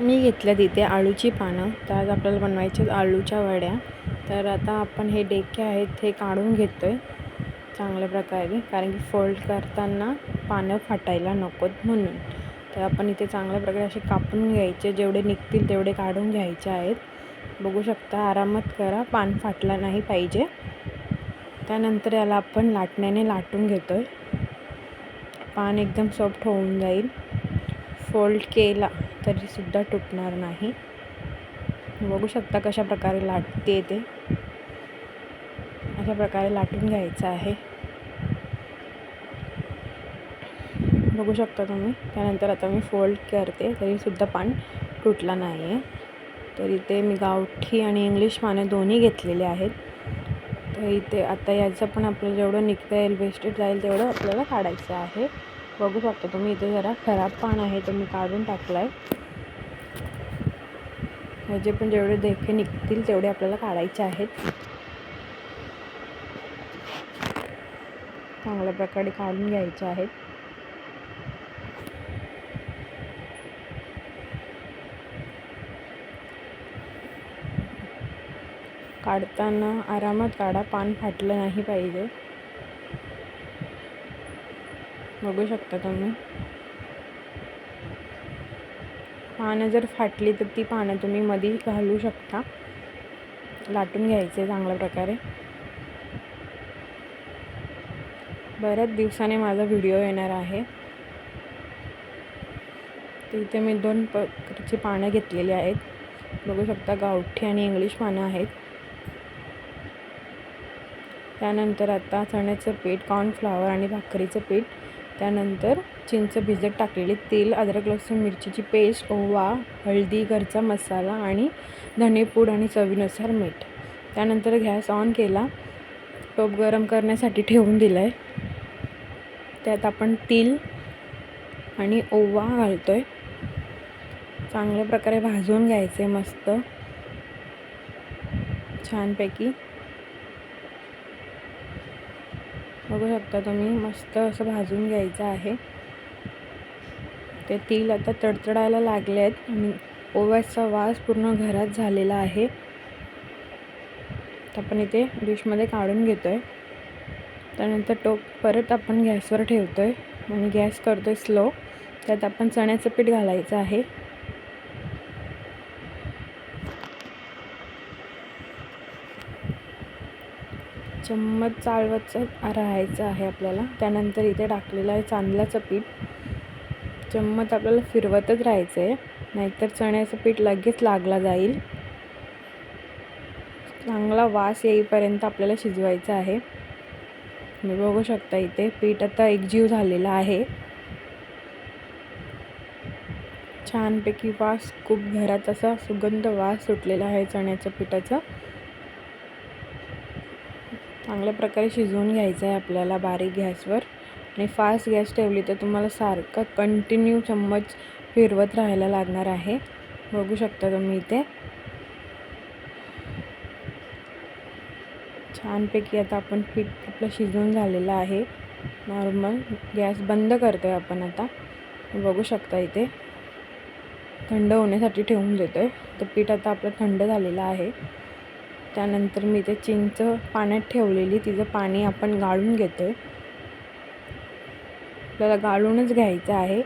मी घेतल्या तिथे आळूची पानं. तर आज आपल्याला बनवायचे आळूच्या वड्या. तर आता आपण हे डेके आहेत हे काढून घेतो आहे चांगल्या प्रकारे. कारण की फोल्ड करताना पानं फाटायला नकोत म्हणून. तर आपण इथे चांगल्या प्रकारे असे कापून घ्यायचे. जेवढे निघतील तेवढे काढून घ्यायचे आहेत. बघू शकता आरामात करा. पान फाटला नाही पाहिजे. त्यानंतर याला आपण लाटण्याने लाटून घेतो आहे पान एकदम सॉफ्ट होऊन जाईल. फोल्ड केला. तरीसुद्धा तुटणार नाही. बघू शकता कशा प्रकारे लाटते ते. अशा प्रकारे लाटून घ्यायचं आहे. बघू शकता तुम्ही. त्यानंतर आता मी फोल्ड करते. तरीसुद्धा पान तुटला नाही आहे तर इथे मी गावठी आणि इंग्लिश पाने दोन्ही घेतलेले आहेत. तर इथे आता याचं पण आपलं जेवढं निघता येईल वेस्टेड जाईल तेवढं आपल्याला काढायचं आहे. बघू शकता तुम्ही इथे जरा खराब पान आहे तर मी काढून टाकलं आहे ह्याचे पण जेवढे देखे निघतील तेवढे आपल्याला काढायचे आहेत. चांगल्या प्रकारे काढून घ्यायचे आहेत. काढताना आरामात काढा पान फाटलं नाही पाहिजे. बघू शकता तुम्ही. पानं जर फाटली तर ती पानं तुम्ही मध्ये घालू शकता. लाटून घ्यायचे चांगल्या प्रकारे. बऱ्याच दिवसाने माझा व्हिडिओ येणार आहे. तर इथे मी दोन प्रकारची पानं घेतलेली आहेत. बघू शकता गावठी आणि इंग्लिश पानं आहेत. त्यानंतर आता चण्याचं पीठ कॉर्नफ्लावर आणि भाकरीचं पीठ. त्यानंतर चिंच भिजत टाकलेली तेल अद्रक लसूण मिरचीची पेस्ट ओवा हळदी घरचा मसाला आणि धनेपूड आणि चवीनुसार मीठ. त्यानंतर गॅस ऑन केला. टोप गरम करण्यासाठी ठेवून दिलं आहे त्यात आपण तिल आणि ओवा घालतो आहे चांगल्या प्रकारे भाजून घ्यायचे मस्त. छानपैकी. बघू शकता तुम्ही मस्त असं भाजून घ्यायचं आहे. ते तेल आता तडतडायला लागले आहेत. आणि ओव्याचा वास पूर्ण घरात झालेला आहे. आपण इथे डिशमध्ये काढून घेतो आहे त्यानंतर टोप परत आपण गॅसवर ठेवतो आहे आणि गॅस करतो आहे स्लो. त्यात आपण चण्याचं पीठ घालायचं आहे. चम्मच चाळवतचं राहायचं आहे आपल्याला. त्यानंतर इथे टाकलेलं आहे चांदल्याचं पीठ. चम्मच आपल्याला फिरवतच राहायचं आहे नाहीतर चण्याचं पीठ लगेच लागला जाईल. चांगला वास येईपर्यंत आपल्याला शिजवायचं आहे. तुम्ही बघू शकता इथे पीठ आता एकजीव झालेला आहे. छानपैकी वास खूप घरात असा सुगंध वास सुटलेला आहे चण्याच्या पिठाचा. चांगल्या प्रकारे शिजवून घ्यायचं आहे आपल्याला बारीक गॅसवर. आणि फास्ट गॅस ठेवली तर तुम्हाला सारखं कंटिन्यू चम्मच फिरवत राहायला लागणार आहे. बघू शकता तुम्ही इथे. छानपैकी आता आपण पीठ आपलं शिजवून झालेलं आहे. नॉर्मल गॅस बंद करतो आहे आपण आता. बघू शकता इथे. थंड होण्यासाठी ठेवून देतो आहे तर पीठ आता आपलं थंड झालेलं आहे. त्यानंतर मी ते चिंच पाण्यात ठेवलेली तिचं पाणी आपण गाळून घेतो आहे आपल्याला गाळूनच घ्यायचं आहे.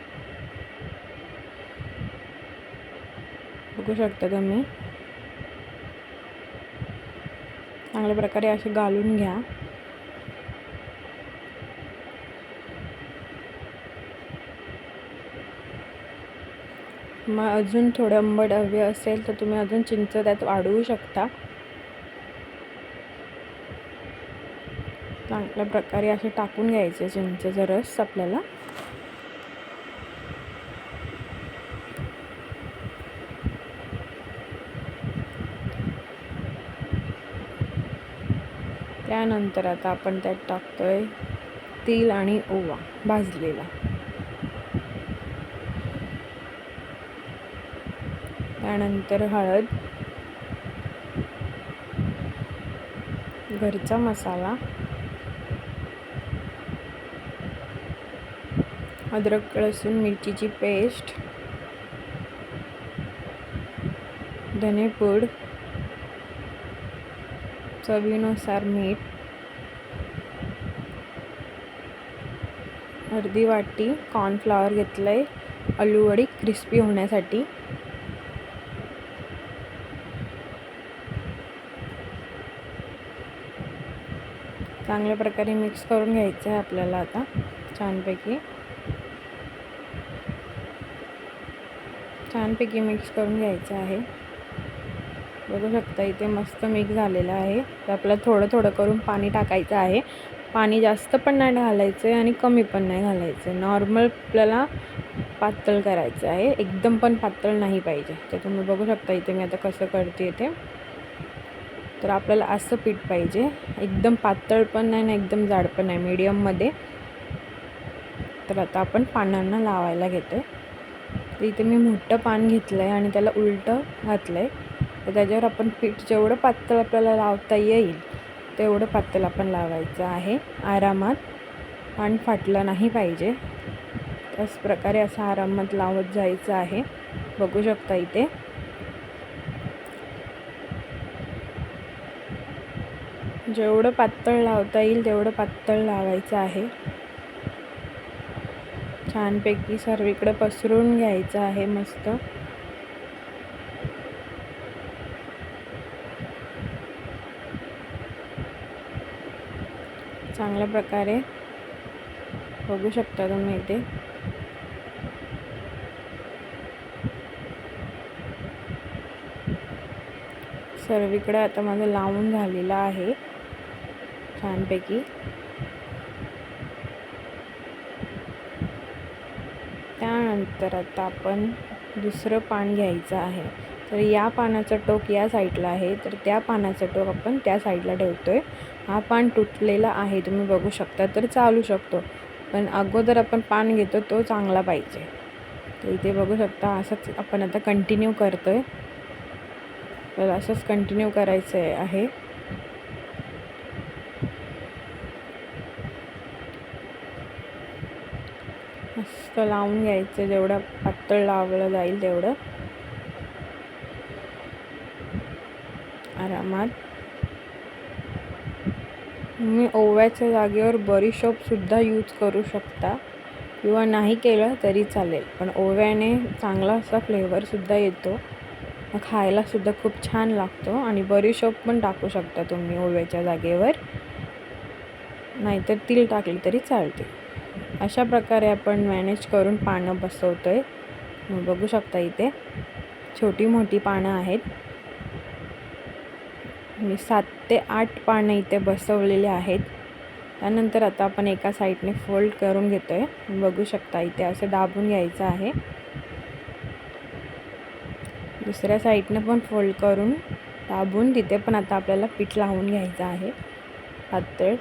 बघू शकता तुम्ही. चांगल्या प्रकारे असे घालून घ्या. मग अजून थोडं आंबट हवे असेल तर तुम्ही अजून चिंच त्यात वाढवू शकता. चांगल्या प्रकारे असे टाकून घ्यायचे चिंचेचा रस आपल्याला. त्यानंतर आता आपण त्यात टाकतोय तेल आणि ओवा भाजलेला. त्यानंतर हळद घरचा मसाला अद्रक लसूण मिरचीची पेस्ट धनेपूड चवीनुसार मीठ अर्धी वाटी कॉर्नफ्लॉवर घेतलं आहे अळूवडी क्रिस्पी होण्यासाठी. चांगल्या प्रकारे मिक्स करून घ्यायचं आहे आपल्याला आता छानपैकी. छानपैकी मिक्स करून घ्यायचं आहे. बघू शकता इथे मस्त मिक्स झालेलं आहे. तर आपल्याला थोडं थोडं करून पाणी टाकायचं आहे. पाणी जास्त पण नाही घालायचं आहे आणि कमी पण नाही घालायचं आहे. नॉर्मल आपल्याला पातळ करायचं आहे. एकदम पण पातळ नाही पाहिजे. तर तुम्ही बघू शकता इथे मी आता कसं करते इथे. तर आपल्याला असं पीठ पाहिजे. एकदम पातळ पण नाही ना एकदम जाड पण नाही. मीडियममध्ये तर आता आपण पानांना लावायला घेतो आहे तर इथे मी मोठं पान घेतलं आहे आणि त्याला उलटं घातलं आहे तर त्याच्यावर आपण पीठ जेवढं पातळ आपल्याला लावता येईल तेवढं पातळ आपण लावायचं आहे आरामात. पान फाटलं नाही पाहिजे. त्याच प्रकारे असं आरामात लावत जायचं आहे. बघू शकता इथे. जेवढं पातळ लावता येईल तेवढं पातळ लावायचं आहे. छानपैकी सर्वीकडे पसरून घ्यायचं आहे मस्त. चांगल्या प्रकारे बघू शकता तुम्ही इथे. सर्वीकडे आता माझं लावून झालेलं आहे. छानपैकी. त्यानंतर आता आपण दुसरं पान घ्यायचं आहे. तर या पानाचं टोक या साईडला आहे. तर त्या पानाचं टोक आपण त्या साईडला ठेवतो आहे हा पान तुटलेला आहे. तुम्ही बघू शकता. तर चालू शकतो. पण अगोदर आपण पान घेतो तो चांगला पाहिजे. तर इथे बघू शकता असंच आपण आता कंटिन्यू करतो आहे तर असंच कंटिन्यू करायचं आहे. मस्त लावून घ्यायचं जेवढं पातळ लावलं जाईल तेवढं. आरामात. तुम्ही ओव्याच्या जागेवर बडीशोपसुद्धा यूज करू शकता. किंवा नाही केलं तरी चालेल पण ओव्याने चांगला असा फ्लेवरसुद्धा येतो. खायलासुद्धा खूप छान लागतो आणि बडीशोप पण टाकू शकता तुम्ही ओव्याच्या जागेवर. नाहीतर तिल टाकली तरी चालते. अशा प्रकारे आपण मॅनेज करून पानं बसवतो आहे बघू शकता इथे छोटी मोठी पानं आहेत. मी सात ते आठ पानं इथे बसवलेले आहेत. त्यानंतर आता आपण एका साईडने फोल्ड करून घेतो आहे बघू शकता इथे असं दाबून घ्यायचं आहे. दुसऱ्या साईडनं पण फोल्ड करून दाबून तिथे पण आता आपल्याला पीठ लावून घ्यायचं आहे. पातळ.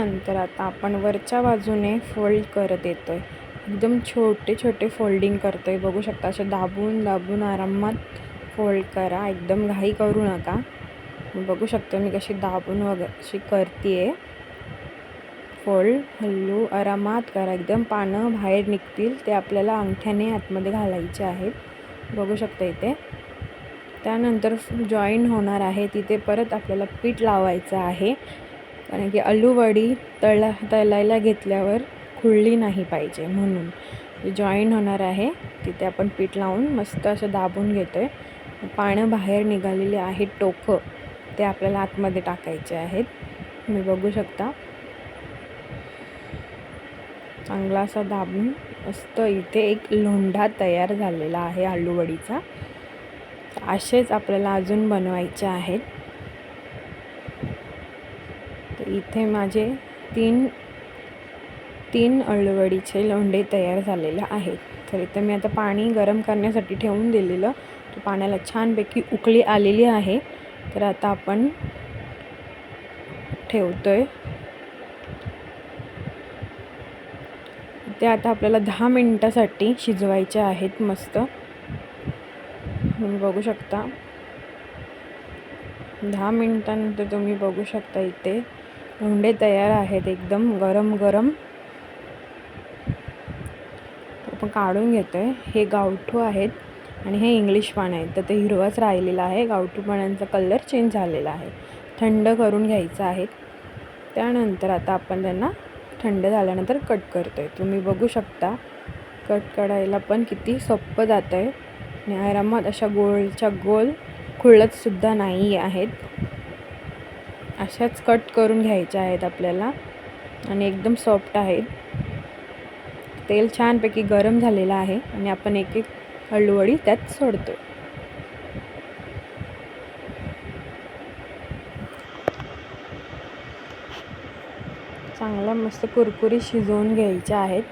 त्यानंतर आता आपण वरच्या बाजूने फोल्ड करत येतो आहे एकदम छोटे छोटे फोल्डिंग करतो आहे बघू शकता असे दाबून दाबून आरामात फोल्ड करा. एकदम घाई करू नका. बघू शकतो मी कशी दाबून वगैरे अशी करते आहे फोल्ड हल्लू आरामात करा. एकदम पानं बाहेर निघतील. ते आपल्याला अंगठ्याने आतमध्ये घालायचे आहेत. बघू शकता इथे. त्यानंतर जॉईन होणार आहे. तिथे परत आपल्याला पीठ लावायचं आहे. कारण की अल्लूवडी तळला तळायला घेतल्यावर खुळली नाही पाहिजे म्हणून. जॉईन होणार आहे तिथे आपण पीठ लावून मस्त असं दाबून घेतो आहे पानं बाहेर निघालेली आहेत टोकं ते आपल्याला आतमध्ये टाकायचे आहेत. तुम्ही बघू शकता. चांगला असा दाबून मस्त इथे एक लोंढा तयार झालेला आहे आलूवडीचा. असेच आपल्याला अजून बनवायचे आहेत तर इथे माझे तीन तीन अळूवडीचे लोंढे तयार झालेले आहेत. तर इथे मी आता पाणी गरम करण्यासाठी ठेवून दिलेलं. तर पाण्याला छानपैकी उकळी आलेली आहे. तर आता आपण ठेवतो आहे ते आता आपल्याला दहा मिनटासाठी शिजवायचे आहेत मस्त. तुम्ही बघू शकता. दहा मिनटानंतर तुम्ही बघू शकता इथे. भोंडे तयार आहेत एकदम गरम गरम. आपण काढून घेतोय. हे गावठू आहेत आणि हे इंग्लिश पान आहेत. तर ते हिरवाच राहिलेलं आहे. गावठू पानांचा कलर चेंज झालेला आहे. थंड करून घ्यायचं आहे. त्यानंतर आता आपण त्यांना थंड झाल्यानंतर कट करतोय. तुम्ही बघू शकता कट करायला पण किती सोपं जातं आहे आणि आरामात अशा गोलच्या गोल खुळतसुद्धा नाही आहेत. अशाच कट करून घ्यायच्या आहेत आपल्याला. आणि एकदम सॉफ्ट आहेत. तेल छानपैकी गरम झालेलं आहे आणि आपण एक एक हळूवळी त्यात सोडतो चांगल्या मस्त कुरकुरी शिजवून घ्यायच्या आहेत.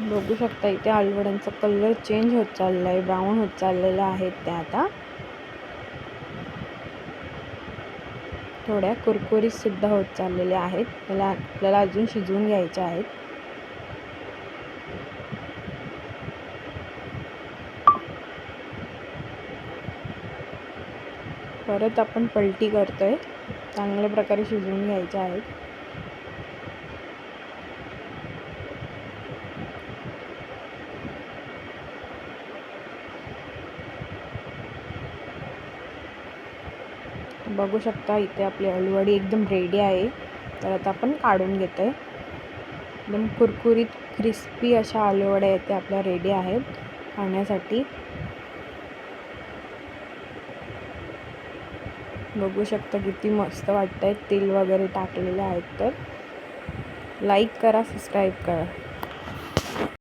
बघू शकता इथे आलवड्यांचा कलर चेंज होत चालला आहे ब्राऊन होत चाललेला आहेत त्या आता. थोड्या कुरकुरीतसुद्धा होत चाललेल्या आहेत. त्याला आपल्याला अजून शिजवून घ्यायच्या आहेत. परत आपण पलटी करतोय. चांगल्या प्रकारे शिजवून घ्यायच्या आहेत. बघू शकता इथे आपली अलवडी एकदम रेडी आहे. तर आता आपण काढून घेतो आहे एकदम कुरकुरीत क्रिस्पी अशा आलूवड्या येते आपल्या रेडी आहेत खाण्यासाठी. बघू शकता किती मस्त वाटत आहेत तेल वगैरे टाकलेले आहेत तर. लाईक करा सबस्क्राईब करा.